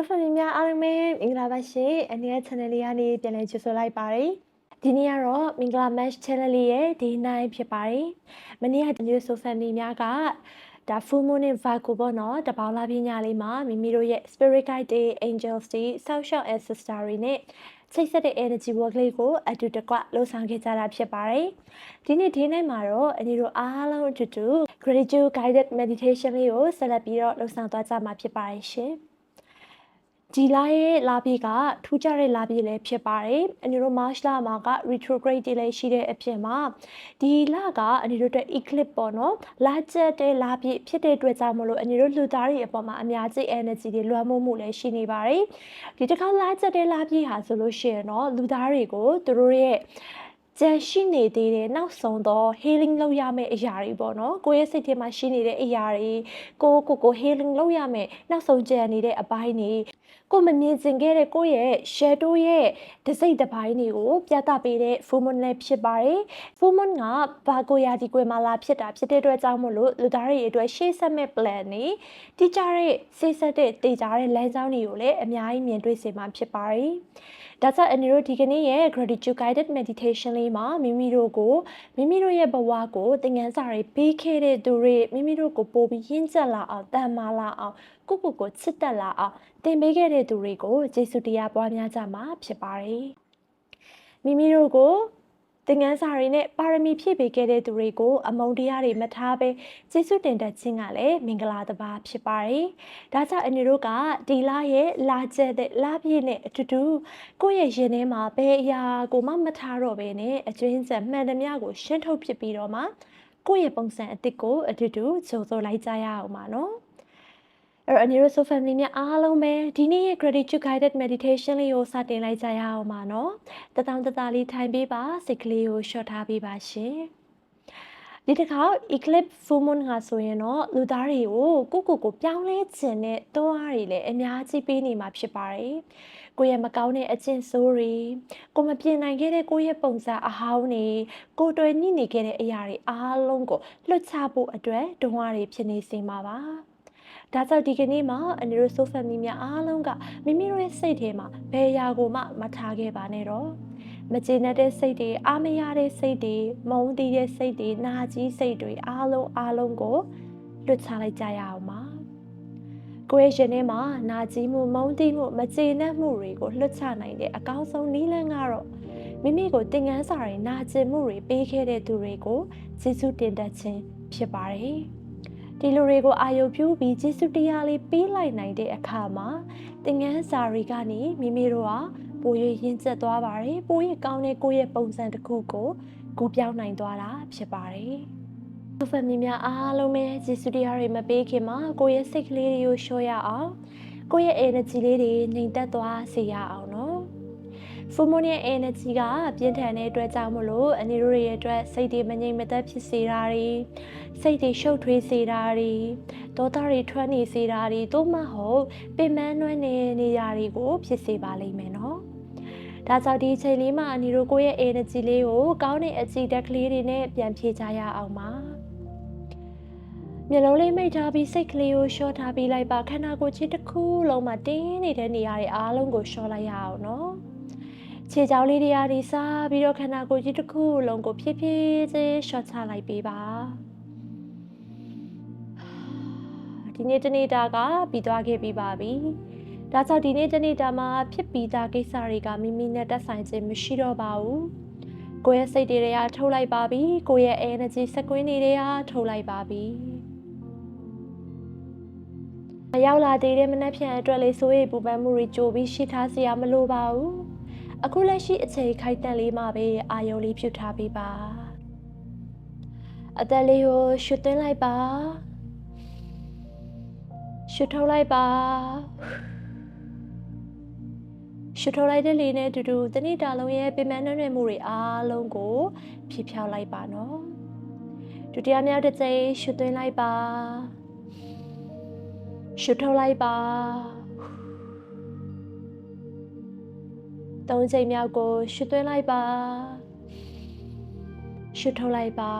ဆိုဖာမီများအားလုံးပဲမင်္ဂလာပါရှင်အနည်း channel လေးကနေပြန်လည်ကြိုဆိုလိုက်ပါတယ်ဒီနေ့ကတော့မင်္ဂလာ match channel လေးရဲ့ day 9ဖြစ်ပါတယ်မနေ့ကဒီနေ့ဆိုဖာမီများကဒါ full moon and virgo ပေါ့နော်တပေါင်းလာပြညာလေးမှာမိမိတို့ရဲ့ spirit guide တွေ angels တွေ self shout ancestor တွေနဲ့ချိတ်ဆက်တဲ့ energy work လေးကိုအတူတကွလှုပ်ဆောင်ခဲ့ကြတာဖြစ်ပါတယ်ဒီနေ့ဒီနေ့မှာတော့အညီတို့အားလုံးအတူတူ gratitude guided meditation လေးကိုဆက်လက်ပြီးတော့လှုပ်ဆောင်သွားကြမှာဖြစ်ပါတယ်ရှင် ဒီလရဲ့လာပြီးကထူးခြားတဲ့လာပြီးလည်းဖြစ်ပါတယ်။အန်ဒီတို့ March လမှာက retrograde တွေလည်းရှိတဲ့အဖြစ်မှာဒီလကအန်ဒီတို့အတွက် eclipse ပေါ့နော်။လာကျက်တဲ့လာပြီးဖြစ်တဲ့အတွက်ကြောင့်မလို့အန်ဒီတို့လူသားတွေအပေါ်မှာအများကြီး energy တွေလွှမ်းမိုးမှုလည်းရှိနေပါတယ်။ဒီတစ်ခါလာကျက်တဲ့လာပြီးဟာဆိုလို့ရှိရင်တော့လူသားတွေကိုသူတို့ရဲ့ ကြံရှိနေသေးတဲ့နောက်ဆုံးတော့ healing လုပ်ရမယ့်အရာတွေပေါ့နော်ကိုယ့်ရဲ့စိတ်ထဲမှာရှိနေတဲ့အရာတွေကိုကိုကို healing လုပ်ရမယ့်နောက်ဆုံးကြံနေတဲ့အပိုင်းတွေကိုမမြင်ကျင်ခဲ့တဲ့ကိုယ့်ရဲ့ shadow ရဲ့တစိမ့်တစ်ပိုင်းတွေကိုပြသပေးတဲ့ full moon လည်းဖြစ်ပါတယ် full moon ကဘာကိုရာဒီကွယ်မှာလာဖြစ်တာဖြစ်တဲ့အတွက်ကြောင့်မို့လို့လူသားတွေအတွက်ရှေ့ဆက်မဲ့ plan တွေတိကျတဲ့စိတ်ဆက်တဲ့တေချာတဲ့လမ်းကြောင်းတွေကိုလည်းအများကြီးမြင်တွေ့စေမှာဖြစ်ပါတယ် ဒါကြောင့်အနေတို့ဒီကနေ့ရဲ့ gratitude guided meditation လေးမှာမိမိတို့ကိုမိမိတို့ရဲ့ဘဝကိုသင်ခန်းစာတွေပေးခဲ့တဲ့သူတွေမိမိတို့ကိုပို့ပြီးရင့်ကျက်လာအောင်တန်မာလာအောင်ကိုကိုကိုချစ်တက်လာအောင်သင်ပေးခဲ့တဲ့သူတွေကိုကျေးဇူးတရားပွားများကြမှာဖြစ်ပါတယ်မိမိတို့ကို သင်ငန်းစာတွေနဲ့ပါရမီဖြည့်ပေးခဲ့တဲ့သူတွေကို အမုံတရားတွေမထားဘဲကျေးဇူးတင်တတ်ခြင်းကလည်းမင်္ဂလာတစ်ပါးဖြစ်ပါတယ်။ဒါကြောင့်အန်တို့ကဒီလရဲ့လာကျက်တဲ့လပြည့်နဲ့အတူတူကိုယ့်ရဲ့ရင်ထဲမှာဘယ်အရာကိုမှမထားတော့ဘဲနဲ့အကျွင်းဆက်မှန်သမျှကိုရှင်းထုတ်ဖြစ်ပြီးတော့မှကိုယ့်ရဲ့ပုံစံအစ်စ်ကိုအတူတူကြိုဆိုလိုက်ကြရအောင်ပါနော်။ အဲ့တော့အနီရိုဆို family များအားလုံးပဲဒီနေ့ရဲ့ gratitude guided meditation လေးကိုစတင်လိုက်ကြရအောင်ပါနော်တတောင်တသားလေးထိုင်ပေးပါစိတ်ကလေးကို short ထားပေးပါရှင်ဒီတစ်ခါ eclipse full moon ကဆိုရင်တော့လူသားတွေကိုကိုကိုကိုပြောင်းလဲခြင်းနဲ့တွန်းအားတွေလည်းအများကြီးပေးနေမှာဖြစ်ပါတယ်ကိုယ့်ရဲ့မကောင်းတဲ့အကျင့်ဆိုးတွေကိုမပြင်နိုင်ခဲ့တဲ့ကိုယ့်ရဲ့ပုံစံအဟောင်းတွေကိုတွေ့ညှိနေခဲ့တဲ့အရာတွေအားလုံးကိုလွတ်ချဖို့အတွက်တွန်းအားတွေဖြစ်နေစေမှာပါ ဒါကြောင့်ဒီကနေ့မှာအန်ရိုဆိုဖမ်မီများအားလုံးကမိမိတို့ရဲ့စိတ်ထဲမှာဘယ်ရာကိုမှမထားခဲ့ပါနဲ့တော့မကျေနပ်တဲ့စိတ်တွေအားမရတဲ့စိတ်တွေမုန်းတီးတဲ့စိတ်တွေနာကြီးစိတ်တွေအားလုံးအားလုံးကိုလွတ်ချလိုက်ကြရအောင်ပါကိုယ့်ရဲ့ရင်ထဲမှာနာကြီးမှုမုန်းတီးမှုမကျေနပ်မှုတွေကိုလွတ်ချနိုင်တဲ့အကောင်းဆုံးနည်းလမ်းကတော့မိမိကိုသင်ခန်းစာတွေနာကျင်မှုတွေပေးခဲ့တဲ့သူတွေကိုကျေးဇူးတင်တတ်ခြင်းဖြစ်ပါတယ်။ ဒီလူတွေကိုအာယုပြုပြီးကျေးဇူးတရားလေးပေးလိုက်နိုင်တဲ့အခါမှာသင်ငန်းစာတွေကနေမိမိတို့ဟာပို၍ရင့်ကျက်သွားပါတယ်ပို၍ကောင်းတဲ့ကိုယ့်ရဲ့ပုံစံတစ်ခုကိုကူပြောင်းနိုင်သွားတာဖြစ်ပါတယ်ဘုဖမီများအားလုံးပဲကျေးဇူးတရားတွေမပေးခင်မှာကိုယ့်ရဲ့စိတ်ကလေးတွေကိုရှော့ရအောင်ကိုယ့်ရဲ့ energy လေးတွေနှိမ်သက်သွားစေရအောင်နော် ဖူမိုနီယာ energy ကပြင်းထန်တဲ့အတွက်ကြောင့်မလို့အနေတို့ရဲ့အတွက်စိတ်တွေမငြိမ်မသက်ဖြစ်စေတာတွေစိတ်တွေရှုပ်ထွေးစေတာတွေဒေါသတွေထွက်နေစေတာတွေသို့မဟုတ်ပင်ပန်းနွမ်းနေနေရာတွေကို ဖြစ်စေပါလိမ့်မယ်နော်ဒါကြောင့်ဒီအချိန်လေးမှာအနီတို့ကိုယ့်ရဲ့ energy လေးကိုကောင်းတဲ့အကြည့်တက်ကလေးတွေနဲ့ပြန်ဖြည့်ကြရအောင်ပါမျက်လုံးလေးမိတ်ထားပြီးစိတ်ကလေးကိုရှော့ထားပြီးလိုက်ပါခန္ဓာကိုယ်ချင်းတစ်ခုလုံးမှာတင်းနေတဲ့နေရာတွေအားလုံးကိုရှော့လိုက်ရအောင်နော် ခြေချောင်းလေးတွေအားဒီစားပြီးတော့ခန္ဓာကိုယ်ကြီးတစ်ခုလုံးကိုဖြည်းဖြည်းချင်းရှော့ချလိုက်ပေးပါဒီနေ့တနေ့တာကပြီးသွားခဲ့ပြီးပါပြီ။ဒါကြောင့်ဒီနေ့တနေ့တာမှာဖြစ်ပြီးသားကိစ္စတွေကမိမိနဲ့တက်ဆိုင်ခြင်းမရှိတော့ပါဘူး။ကိုယ့်ရဲ့စိတ်တွေကထုတ်လိုက်ပါပြီ။ကိုယ့်ရဲ့ energy စကွင်းတွေကထုတ်လိုက်ပါပြီ။မရောက်လာသေးတဲ့မနှက်ဖြန်အတွက်လေးစိုးရိမ်ပူပန်မှုတွေကြိုပြီးရှိထားစရာမလိုပါဘူး။ အခုလက်ရှိအချိန်ခိုက်တန့်လေးမှာပဲအာယုံလေးဖြူထားပေးပါ။အသက်လေးကိုရှုသွင်းလိုက်ပါ။ရှုထုတ်လိုက်ပါရှုထုတ်လိုက်တဲ့လေနဲ့အတူတူတနေ့တာလုံးရဲ့ပင်ပန်းနှွမ်းမှုတွေအားလုံးကိုဖြည့်ဖြောက်လိုက်ပါနော်ဒုတိယမြောက်တစ်ကြိမ်ရှုသွင်းလိုက်ပါရှုထုတ်လိုက်ပါ သုံးကြိမ်မြောက်ကိုရှုသွင်းလိုက်ပါရှုထုတ်လိုက်ပါ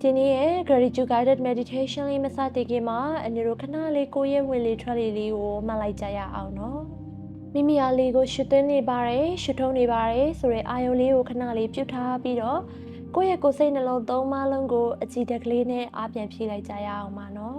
ဒီနေ့ရဲ့ gratitude guided meditation လေးမစတင်ခင်မှာအနေတို့ခဏလေးကိုယ့်ရဲ့ဝင်လေထွက်လေလေးကိုမှတ်လိုက်ကြရအောင်နော်မိမိအားလေးကိုရှုသွင်းနေပါတယ်ရှုထုံးနေပါတယ်ဆိုတဲ့အာယုံလေးကိုခဏလေးပြုတ်ထားပြီးတော့ ကိုယ့်ရဲ့ကိုယ်စိတ်နှလုံးသုံးပါးလုံးကိုအကြည်တက်ကလေးနဲ့အားပြန်ဖြည့်လိုက်ကြရအောင်ပါနော်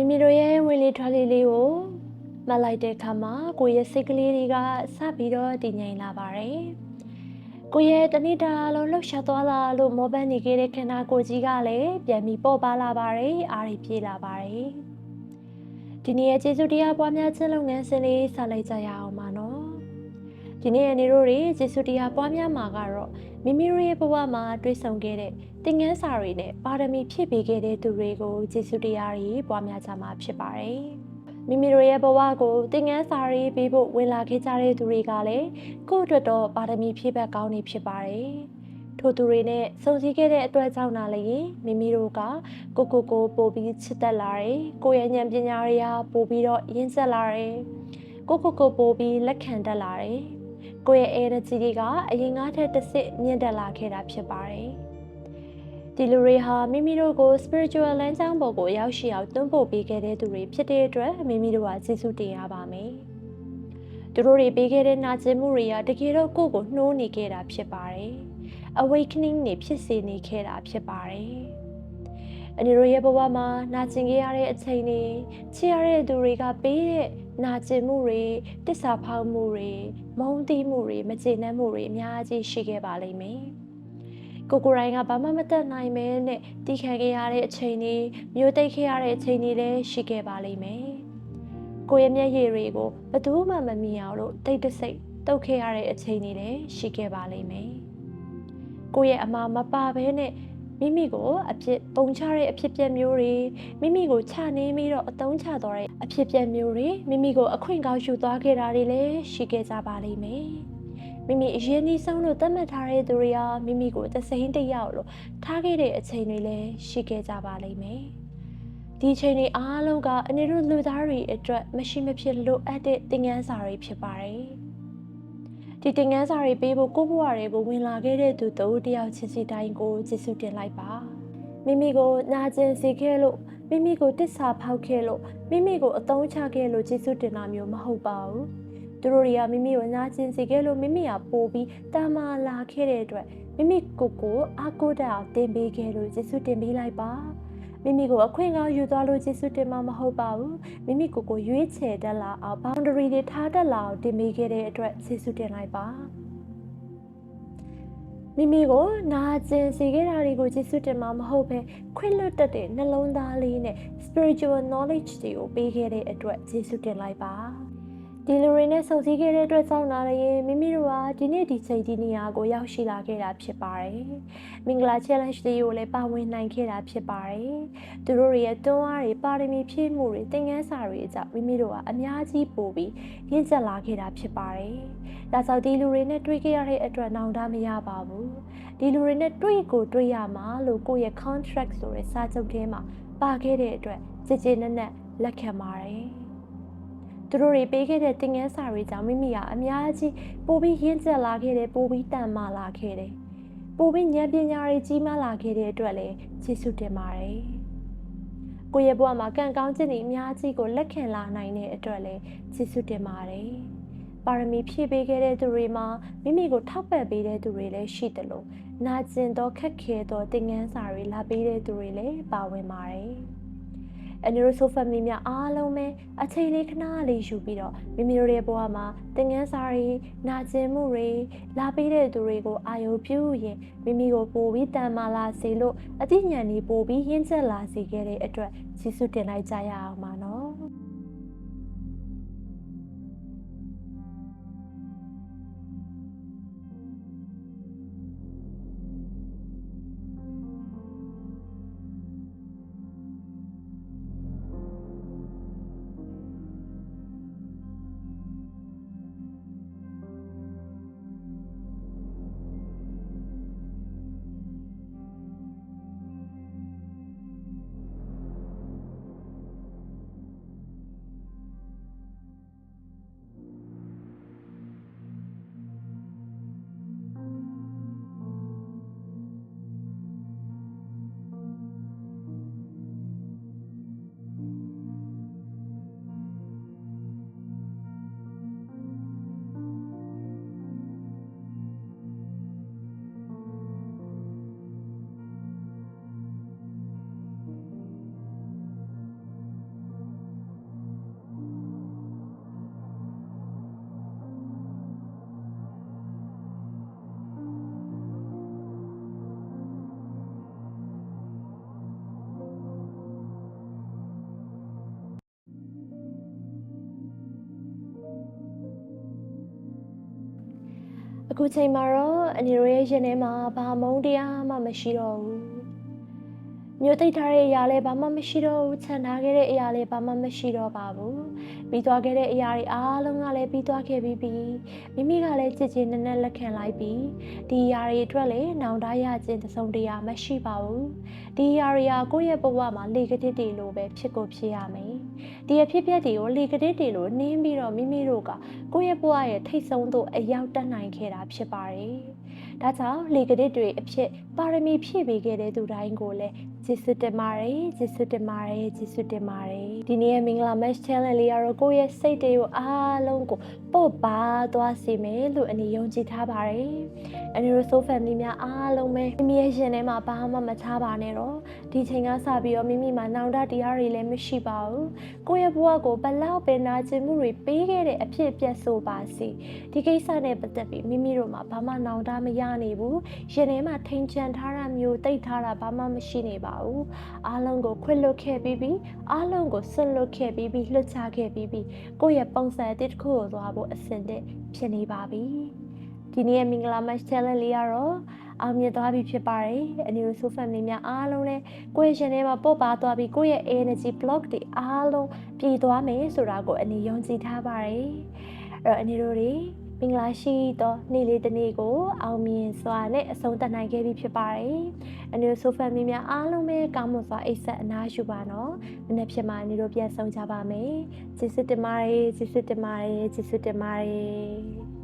မိမိတို့ရဲ့ဝင်လေထွက်လေလေးကိုမှတ်လိုက်တဲ့အခါမှာကိုယ့်ရဲ့စိတ်ကလေးတွေကစပြီးတော့တည်ငြိမ်လာပါတယ်။ကိုယ့်ရဲ့တဏိတာလုံးလှုပ်ရှားသွားလာလို့မောပန်းနေခဲ့တဲ့ခန္ဓာကိုယ်ကြီးကလည်းပြန်ပြီးပေါ်ပါလာပါတယ်။အားရပြေးလာပါတယ်။ဒီနေ့ရဲ့ကျေးဇူးတရားပွားများခြင်းလုပ်ငန်းစဉ်လေးဆက်လိုက်ကြရအောင်ပါနော်။ ဒီနေ့ရဲ့နေတို့တွေကျေးဇူးတရားပွားများမှာကတော့မိမိတို့ရဲ့ဘဝမှာတွေ့ဆုံခဲ့တဲ့သင်ခန်းစာတွေနဲ့ပါရမီဖြည့်ပေးခဲ့တဲ့သူတွေကိုကျေးဇူးတရားတွေပွားများကြမှာဖြစ်ပါတယ်။မိမိတို့ရဲ့ဘဝကိုသင်ခန်းစာတွေပေးဖို့ဝင်လာခဲ့ကြတဲ့သူတွေကလည်းကိုယ့်အတွက်တော့ပါရမီဖြည့်ဘက်ကောင်းနေဖြစ်ပါတယ်။ထို့သူတွေနဲ့စုံစည်းခဲ့တဲ့အတွက်ကြောင့်နာလည်းမိမိတို့ကကိုကိုကိုပို့ပြီးချစ်သက်လာတယ်။ကိုယ့်ရဲ့ဉာဏ်ပညာတွေဟာပို့ပြီးတော့ရင့်ကျက်လာတယ်။ကိုကိုကိုပို့ပြီးလက်ခံတတ်လာတယ်။ ကိုယ့်ရဲ့ energy တွေကအရင်ကထက်တစ်ဆင့်မြင့်တက်လာခဲ့တာဖြစ်ပါတယ်။ဒီလူတွေဟာမိမိတို့ကို spiritual လမ်းကြောင်းပေါ်ကိုရောက်ရှိအောင်တွန်းပို့ပေးခဲ့တဲ့သူတွေဖြစ်တဲ့အတွက်မိမိတို့ကကျေးဇူးတင်ရပါမယ်။သူတို့တွေပေးခဲ့တဲ့နာကျင်မှုတွေကတကယ်တော့ကိုယ့်ကိုနှိုးနေခဲ့တာဖြစ်ပါတယ်။ awakening နေဖြစ်စေနေခဲ့တာဖြစ်ပါတယ်။အနေတို့ရဲ့ဘဝမှာနာကျင်ခဲ့ရတဲ့အချိန်တွေချစ်ရတဲ့သူတွေကပေးတဲ့ နာကျင်မှုတွေတစ္ဆာဖောက်မှုတွေမုန်းတီးမှုတွေမကျေနပ်မှုတွေအများကြီးရှိခဲ့ပါလိမ့်မယ်။ကိုကိုရိုင်းကဘာမှမတတ်နိုင်မဲနဲ့တီးခံခဲ့ရတဲ့အချိန်တွေမျိုးတိတ်ခဲ့ရတဲ့အချိန်တွေလည်းရှိခဲ့ပါလိမ့်မယ်။ကိုယ့်ရဲ့မျက်ရည်တွေကိုဘယ်သူမှမမြင်အောင်လို့တိတ်တဆိတ်တုတ်ခဲ့ရတဲ့အချိန်တွေလည်းရှိခဲ့ပါလိမ့်မယ်။ကိုယ့်ရဲ့အမှားမပါဘဲနဲ့ မိမိကိုအဖြစ်ပုံချတဲ့အဖြစ်ပြက်မျိုးတွေမိမိကိုချနေပြီးတော့အတုံးချသွားတဲ့အဖြစ်ပြက်မျိုးတွေမိမိကိုအခွင့်ကောင်းယူသွားခဲ့တာတွေလည်းရှိခဲ့ကြပါလိမ့်မယ်မိမိအရင်ကြီးဆုံးလို့သတ်မှတ်ထားတဲ့သူတွေဟာမိမိကိုသစိမ့်တယောက်လို့ထားခဲ့တဲ့အချိန်တွေလည်းရှိခဲ့ကြပါလိမ့်မယ်ဒီချိန်တွေအားလုံးကအနေတို့လူသားတွေအတွက်မရှိမဖြစ်လိုအပ်တဲ့သင်ခန်းစာတွေဖြစ်ပါတယ် ဒီတင်ငန်းစာတွေပေးဖို့ကိုယ့်ဘဝတွေကိုဝင်လာခဲ့တဲ့သူတို့တယောက်ချင်းစီတိုင်းကိုကျေးဇူးတင်လိုက်ပါမိမိကိုနာကျင်စေခဲ့လို့မိမိကိုတစ္ဆာဖောက်ခဲ့လို့မိမိကိုအသုံးချခဲ့လို့ကျေးဇူးတင်တာမျိုးမဟုတ်ပါဘူးသူတို့တွေကမိမိကိုနာကျင်စေခဲ့လို့မိမိကပို့ပြီးတာမာလာခဲ့တဲ့အတွက်မိမိကိုယ်ကိုအားကိုးတတ်အောင်တင်ပေးခဲ့လို့ကျေးဇူးတင်ပေးလိုက်ပါ မိမိကိုအခွင့်ကောင်းယူသွားလို့ကျေးဇူးတင်မှာမဟုတ်ပါဘူးမိမိကိုယ်ကိုရွေးချယ်တတ်လာအောင် boundary တွေထားတတ်လာအောင်တင်ပေးခဲ့တဲ့အတွက်ကျေးဇူးတင်လိုက်ပါမိမိကိုနာကျင်စေခဲ့တာတွေကိုကျေးဇူးတင်မှာမဟုတ်ပဲခွင့်လွတ်တတ်တဲ့နှလုံးသားလေးနဲ့ spiritual knowledge တွေကိုပေးခဲ့တဲ့အတွက်ကျေးဇူးတင်လိုက်ပါ ဒီလူတွေနဲ့ဆုံစည်းခဲ့တဲ့အတွက်ကြောင့်နာရင်မိမိတို့ကဒီနေ့ဒီချိန်ဒီနေရာကိုရောက်ရှိလာခဲ့တာဖြစ်ပါတယ်။မင်္ဂလာ challenge တွေကိုလည်းပါဝင်နိုင်ခဲ့တာဖြစ်ပါတယ်။သူတို့ရဲ့တွန်းအားတွေပါရမီဖြည့်မှုတွေသင်ခန်းစာတွေအကြောင်းမိမိတို့ကအများကြီးပို့ပြီးရင့်ကျက်လာခဲ့တာဖြစ်ပါတယ်။ဒါကြောင့်ဒီလူတွေနဲ့တွေ့ခဲ့ရတဲ့အတွက်နောင်တမရပါဘူး။ဒီလူတွေနဲ့တွေ့ကိုတွေ့ရမှာလို့ကိုယ့်ရဲ့ contract ဆိုတဲ့စာချုပ်ထဲမှာပါခဲ့တဲ့အတွက်ကြည်ကြည်နက်နက်လက်ခံပါတယ်။ သူတို့တွေပေးခဲ့တဲ့သင်ခန်းစာတွေကြောင့်မိမိကအများကြီးပိုပြီးရင့်ကျက်လာခဲ့တယ်ပိုပြီးတန်မာလာခဲ့တယ်ပိုပြီးဉာဏ်ပညာတွေကြီးမားလာခဲ့တဲ့အတွက်လည်းကျေးဇူးတင်ပါတယ်ကိုယ့်ရဲ့ဘဝမှာကံကောင်းခြင်းတွေအများကြီးကိုလက်ခံလာနိုင်တဲ့အတွက်လည်းကျေးဇူးတင်ပါတယ်ပါရမီဖြည့်ပေးခဲ့တဲ့သူတွေမှာမိမိကိုထောက်ပံ့ပေးတဲ့သူတွေလည်းရှိတယ်လို့နာကျင်သောခက်ခဲသောသင်ခန်းစာတွေလာပေးတဲ့သူတွေလည်းပါဝင်ပါတယ် အနီရိုဆို family များအားလုံးပဲအချိန်လေးခဏလေးယူပြီးတော့မိမိတို့ရဲ့ဘဝမှာသင်ငန်းစာတွေနာကျင်မှုတွေလာပေးတဲ့သူတွေကိုအာရုံပြုရင်မိမိကိုပိုပြီးတန်မာလာစေလို့အသိဉာဏ်ကြီးပိုပြီးရင့်ကျက်လာစေခဲ့တဲ့အတွက်ကျေးဇူးတင်လိုက်ကြရအောင်ပါနော် အခုချိန်မှာတော့အနေရိုးရဲ့ရင်ထဲမှာဘာမုန်းတရားမှမရှိတော့ဘူး မြို့သိပ်ထားတဲ့အရာလည်းဘာမှမရှိတော့ဘူးခြံထားခဲ့တဲ့အရာလည်းဘာမှမရှိတော့ပါဘူးပြီးသွားခဲ့တဲ့အရာတွေအားလုံးကလည်းပြီးသွားခဲ့ပြီးပြီမိမိကလည်းကြည်ကြည်နက်နက်လက်ခံလိုက်ပြီဒီအရာတွေအတွက်လည်းနောင်တရခြင်းတစုံတရာမရှိပါဘူးဒီအရာတွေကကိုယ့်ရဲ့ဘဝမှာလေကတိတွေလိုပဲဖြစ်ကိုဖြစ်ရမယ်ဒီအဖြစ်အပျက်တွေကိုလေကတိတွေလိုနင်းပြီးတော့မိမိတို့ကကိုယ့်ရဲ့ဘဝရဲ့ထိတ်ဆုံးသို့အရောက်တက်နိုင်ခဲ့တာဖြစ်ပါတယ်ဒါကြောင့်လေကတိတွေအဖြစ်ပါရမီဖြည့်ပေးခဲ့တဲ့သူတိုင်းကိုလည်း ကျေးဇူးတင်ပါတယ်ကျေးဇူးတင်ပါတယ်ကျေးဇူးတင်ပါတယ်ဒီနေ့ရဲ့မင်္ဂလာ match challenge လေးကတော့ကိုယ့်ရဲ့စိတ်တွေကိုအားလုံးကိုပုတ်ပါသွားစေမယ်လို့အနေယုံကြည်ထားပါတယ်အနေရိုဆို family များအားလုံးပဲမိမိရဲ့ရှင်ထဲမှာဘာမှမချပါနဲ့တော့ဒီချိန်ကစပြီးတော့မိမိမှာနောင်တတရားတွေလည်းမရှိပါဘူးကိုယ့်ရဲ့ဘဝကိုဘလောက်ပင်နာကျင်မှုတွေပေးခဲ့တဲ့အဖြစ်အပျက်ဆိုပါစေဒီကိစ္စနဲ့ပတ်သက်ပြီးမိမိတို့မှာဘာမှနောင်တမရနေဘူးရှင်ထဲမှာထိန်ချန်ထားတာမျိုးတိတ်ထားတာဘာမှမရှိနေပါဘူးအားလုံးကိုခွင့်လွတ်ခဲ့ပြီးပြီးအားလုံးကိုဆွတ်လွတ်ခဲ့ပြီးပြီးလွတ်ချခဲ့ပြီးပြီးကိုယ့်ရဲ့ပုံစံအသစ်တစ်ခုကိုသွားဖို့အဆင်သင့်ဖြစ်နေပါပြီဒီနေ့ရဲ့မင်္ဂလာ match challenge လေးကတော့အောင်မြင်သွားပြီဖြစ်ပါတယ်အနီရိုဆို family များအားလုံးလည်းကိုယ့်ရဲ့ရှင်ထဲမှာပုတ်ပါသွားပြီးကိုယ့်ရဲ့ energy block တွေအားလုံးပြည်သွားမယ်ဆိုတာကိုအနေယုံကြည်ထားပါတယ်အဲ့တော့အနီရိုတွေ မင်္ဂလာရှိသောနေ့လေးတစ်နေ့ကိုအောင်မြင်စွာနဲ့အဆုံးသတ်နိုင်ခဲ့ပြီဖြစ်ပါတယ်။အနူဆိုဖန်မီများအားလုံးပဲကောင်းမွန်စွာအိတ်ဆက်အနားယူပါနော်။မနေ့ဖြစ်မှာနေတို့ပြန်ဆောင်ကြပါမယ်။ကျေးဇူးတင်ပါတယ်ကျေးဇူးတင်ပါတယ်ကျေးဇူးတင်ပါတယ်